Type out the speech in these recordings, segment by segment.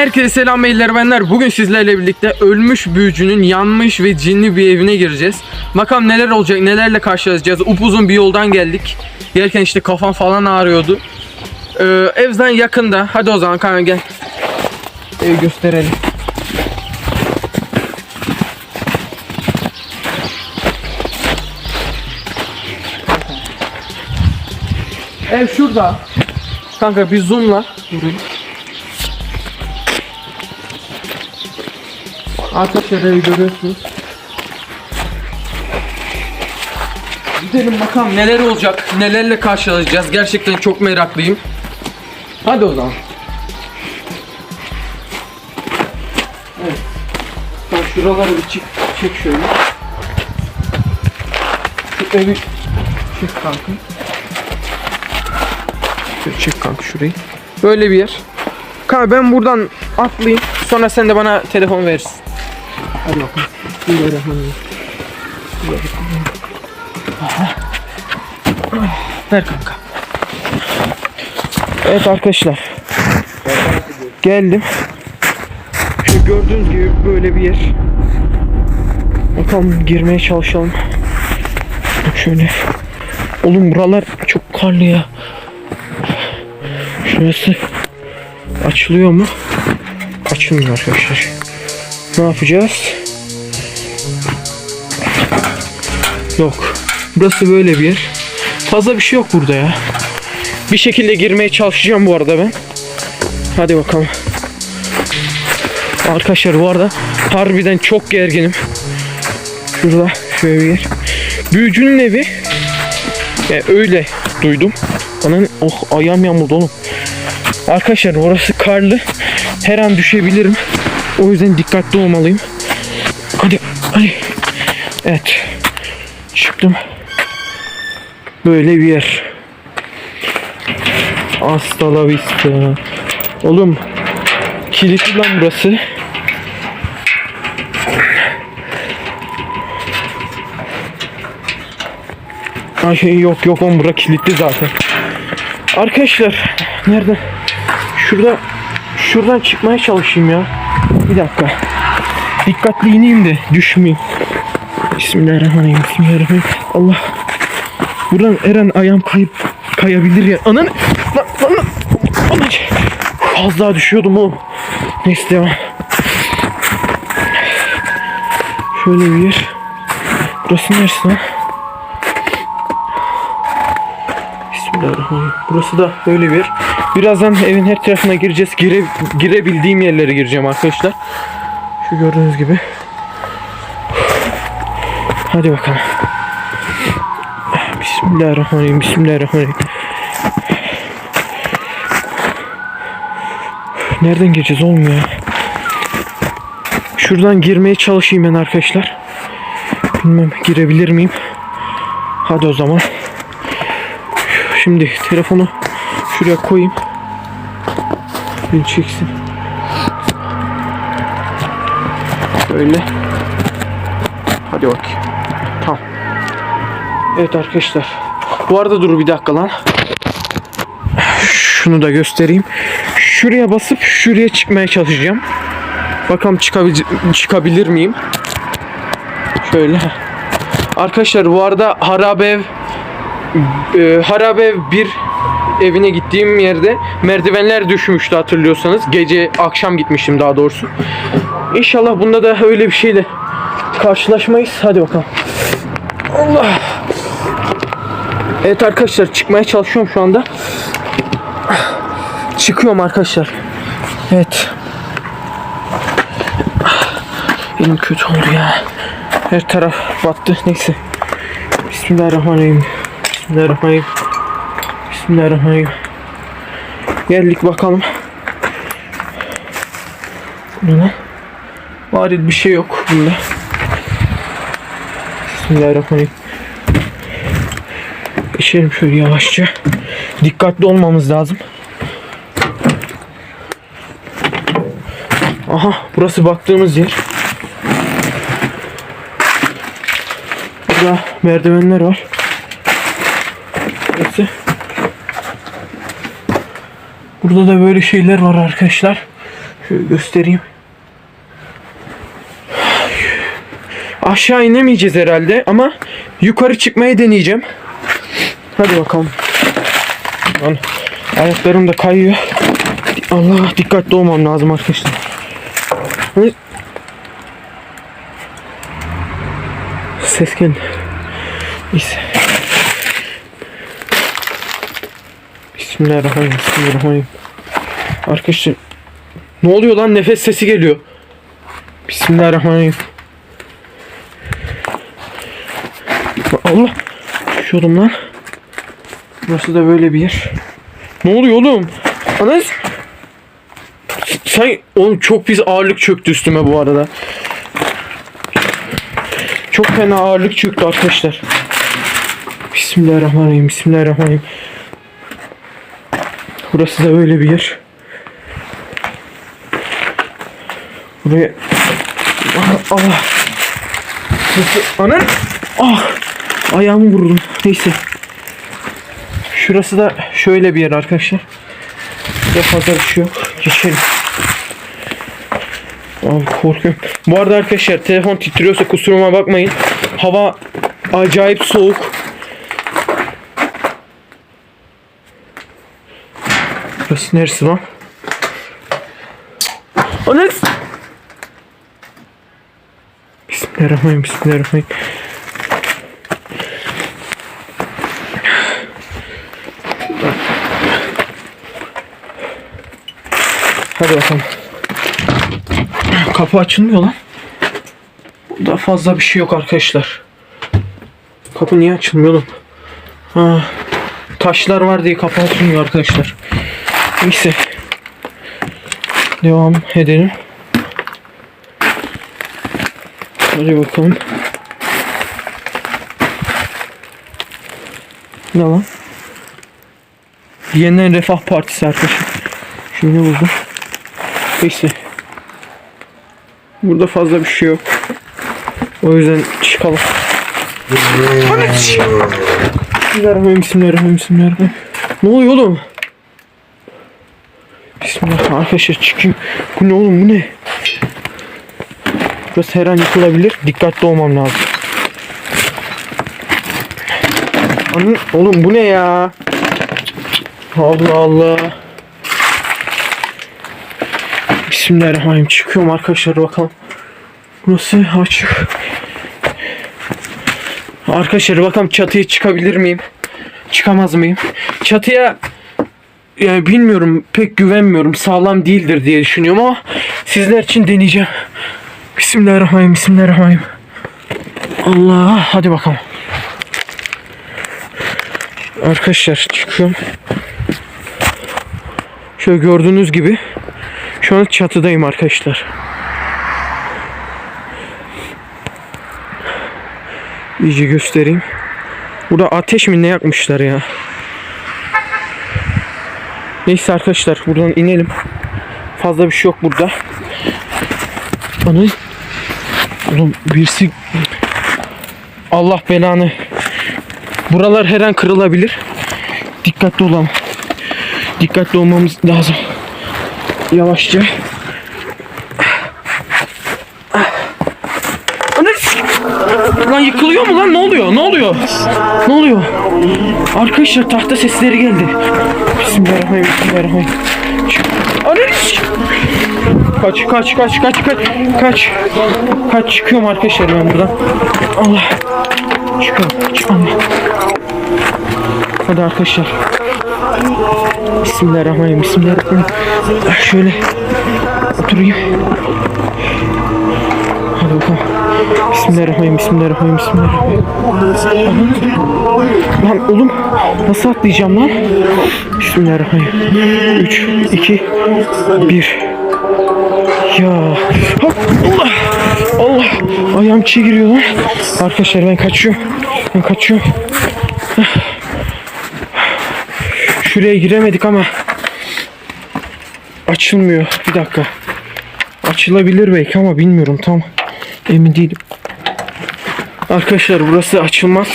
Herkese selam beyler benler. Bugün sizlerle birlikte ölmüş büyücünün yanmış ve cinli bir evine gireceğiz. Bakalım neler olacak, nelerle karşılaşacağız. Upuzun bir yoldan geldik. Gelirken işte kafam falan ağrıyordu. Ee, evden yakında. Hadi o zaman kanka gel. Evi gösterelim. Ev şurada. Kanka bir zoomla. Burayı. Arkadaşlar evi görüyorsunuz. Gidelim bakalım neler olacak, nelerle karşılaşacağız. Gerçekten çok meraklıyım. Hadi o zaman. Evet. Sen şuraları bir çık, çek şöyle. Şu evi çek kanka. Çek kanka şurayı. Böyle bir yer. Kanka ben buradan atlayayım. Sonra sen de bana telefon verirsin. Hadi bakalım. Bismillahirrahmanirrahim. Ver kanka. Evet arkadaşlar. Geldim. Şu gördüğünüz gibi böyle bir yer. Bakalım girmeye çalışalım. Şöyle. Oğlum buralar çok karlı ya. Şurası açılıyor mu? Açılmıyor arkadaşlar. Ne yapacağız? Yok. Burası böyle bir yer. Fazla bir şey yok burada ya. Bir şekilde girmeye çalışacağım bu arada ben. Hadi bakalım. Arkadaşlar bu arada harbiden çok gerginim. Şurada şöyle bir yer. Büyücünün evi. Yani öyle duydum. Bana oh ayağım yamuldu oğlum. Arkadaşlar orası karlı. Her an düşebilirim. O yüzden dikkatli olmalıyım. Hadi hadi. Evet. Çıktım. Böyle bir yer. Hasta la vista. Oğlum kilitli lan burası. Ay şey yok yok on bura kilitli zaten. Arkadaşlar nerede? Şurada şuradan çıkmaya çalışayım ya. Bir dakika. Dikkatli ineyim de düşmeyeyim. Bismillahirrahmanirrahim. Bismillahirrahmanirrahim. Allah. Buradan Eren ayağım kayıp kayabilir ya. Anan. Lan lan lan. Az düşüyordum oğlum. Neyse devam. Şöyle bir yer. Burası neresi lan? Burası da böyle bir. Birazdan evin her tarafına gireceğiz. Gire, girebildiğim yerlere gireceğim arkadaşlar. Şu gördüğünüz gibi. Hadi bakalım. Bismillahirrahmanirrahim. Bismillahirrahmanirrahim. Nereden gireceğiz olmuyor ya. Şuradan girmeye çalışayım ben arkadaşlar. Bilmem girebilir miyim? Hadi o zaman. Şimdi telefonu şuraya koyayım. Beni çeksin. Böyle. Hadi bakayım. Tamam. Evet arkadaşlar. Bu arada dur bir dakika lan. Şunu da göstereyim. Şuraya basıp şuraya çıkmaya çalışacağım. Bakalım çıkabil çıkabilir miyim? Şöyle. Arkadaşlar bu arada harabe ev e, harabe bir evine gittiğim yerde merdivenler düşmüştü hatırlıyorsanız. Gece akşam gitmiştim daha doğrusu. İnşallah bunda da öyle bir şeyle karşılaşmayız. Hadi bakalım. Allah. Evet arkadaşlar çıkmaya çalışıyorum şu anda. Çıkıyorum arkadaşlar. Evet. Elim kötü oldu ya. Her taraf battı. Neyse. Bismillahirrahmanirrahim. Bismillahirrahmanirrahim. Bismillahirrahmanirrahim. Geldik bakalım. Bu ne? Bari bir şey yok bunda. Bismillahirrahmanirrahim. Geçelim şöyle yavaşça. Dikkatli olmamız lazım. Aha burası baktığımız yer. Burada merdivenler var. Burası. Burada da böyle şeyler var arkadaşlar. Şöyle göstereyim. Aşağı inemeyeceğiz herhalde ama yukarı çıkmayı deneyeceğim. Hadi bakalım. Lan, ayaklarım da kayıyor. Allah dikkatli olmam lazım arkadaşlar. Ses geldi. Neyse. Bismillahirrahmanirrahim. Arkadaşlar ne oluyor lan nefes sesi geliyor. Bismillahirrahmanirrahim. Allah. Düşüyordum lan. Burası da böyle bir yer. Ne oluyor oğlum? Anas. Sen oğlum çok pis ağırlık çöktü üstüme bu arada. Çok fena ağırlık çöktü arkadaşlar. Bismillahirrahmanirrahim. Bismillahirrahmanirrahim. Burası da böyle bir yer. Buraya Allah anan ah ayağımı vurdum. Neyse. Şurası da şöyle bir yer arkadaşlar. Burada fazla bir şey yok. Geçelim. Abi korkuyorum. Bu arada arkadaşlar telefon titriyorsa kusuruma bakmayın. Hava acayip soğuk. Burası neresi lan? Anas! Bismillahirrahmanirrahim. Bismillahirrahmanirrahim. Hadi bakalım. Kapı açılmıyor lan. Burada fazla bir şey yok arkadaşlar. Kapı niye açılmıyor oğlum? Ha, taşlar var diye kapı açılmıyor arkadaşlar. Neyse. Devam edelim. Hadi bakalım. Ne lan? Yeniden Refah Partisi arkadaşlar. Şimdi ne buldum? Neyse. Burada fazla bir şey yok. O yüzden çıkalım. Bismillahirrahmanirrahim, bismillahirrahmanirrahim. Ne oluyor oğlum? Bismillah arkadaşlar çıkayım. Bu ne oğlum bu ne? Burası her an yıkılabilir. Dikkatli olmam lazım. Anı, oğlum bu ne ya? Allah Allah. Bismillahirrahmanirrahim. Çıkıyorum arkadaşlar bakalım. Burası açık. Arkadaşlar bakalım çatıya çıkabilir miyim? Çıkamaz mıyım? Çatıya yani bilmiyorum pek güvenmiyorum. Sağlam değildir diye düşünüyorum ama sizler için deneyeceğim. Bismillahirrahmanirrahim. Bismillahirrahmanirrahim. Allah hadi bakalım. Arkadaşlar çıkıyorum. Şöyle gördüğünüz gibi şu an çatıdayım arkadaşlar. İyice göstereyim. Burada ateş mi ne yakmışlar ya? Neyse arkadaşlar buradan inelim. Fazla bir şey yok burada. Anı Oğlum birisi Allah belanı. Buralar her an kırılabilir. Dikkatli olalım. Dikkatli olmamız lazım. Yavaşça. Lan yıkılıyor mu lan? Ne oluyor? Ne oluyor? Ne oluyor? Arkadaşlar tahta sesleri geldi. Bismillahirrahmanirrahim. Bismillahirrahmanirrahim. Kaç kaç kaç kaç kaç kaç kaç çıkıyorum arkadaşlar ben buradan. Allah. Çıkıyorum. Çık. Hadi arkadaşlar. Bismillahirrahmanirrahim. Bismillahirrahmanirrahim. Ah, Şöyle oturayım. Bismillahirrahmanirrahim. Bismillahirrahmanirrahim. Bismillahirrahmanirrahim. Lan oğlum nasıl atlayacağım lan? Bismillahirrahmanirrahim. 3, 2, 1. Ya. Allah. Allah. Ayağım çiğ giriyor lan. Arkadaşlar ben kaçıyorum. Ben kaçıyorum. Şuraya giremedik ama açılmıyor. Bir dakika. Açılabilir belki ama bilmiyorum tam emin değilim. Arkadaşlar burası açılmaz.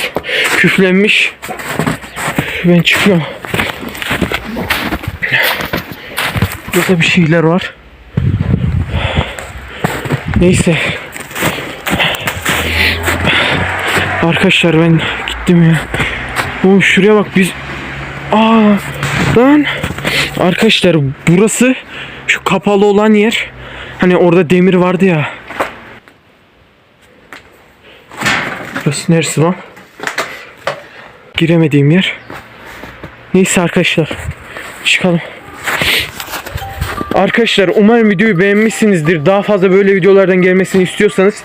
Küflenmiş. Ben çıkıyorum. Burada bir şeyler var. Neyse. Arkadaşlar ben gittim ya. Oğlum şuraya bak biz... Aa lan. Arkadaşlar burası şu kapalı olan yer. Hani orada demir vardı ya. Burası neresi lan? Giremediğim yer. Neyse arkadaşlar. Çıkalım. Arkadaşlar umarım videoyu beğenmişsinizdir. Daha fazla böyle videolardan gelmesini istiyorsanız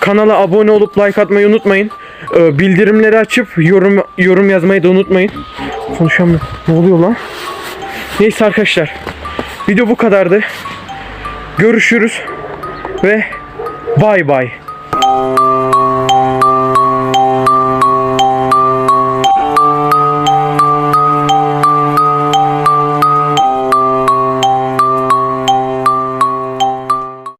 kanala abone olup like atmayı unutmayın. Ee, bildirimleri açıp yorum yorum yazmayı da unutmayın. Konuşamıyorum. Ne oluyor lan? Neyse arkadaşlar. Video bu kadardı. Görüşürüz ve bay bay.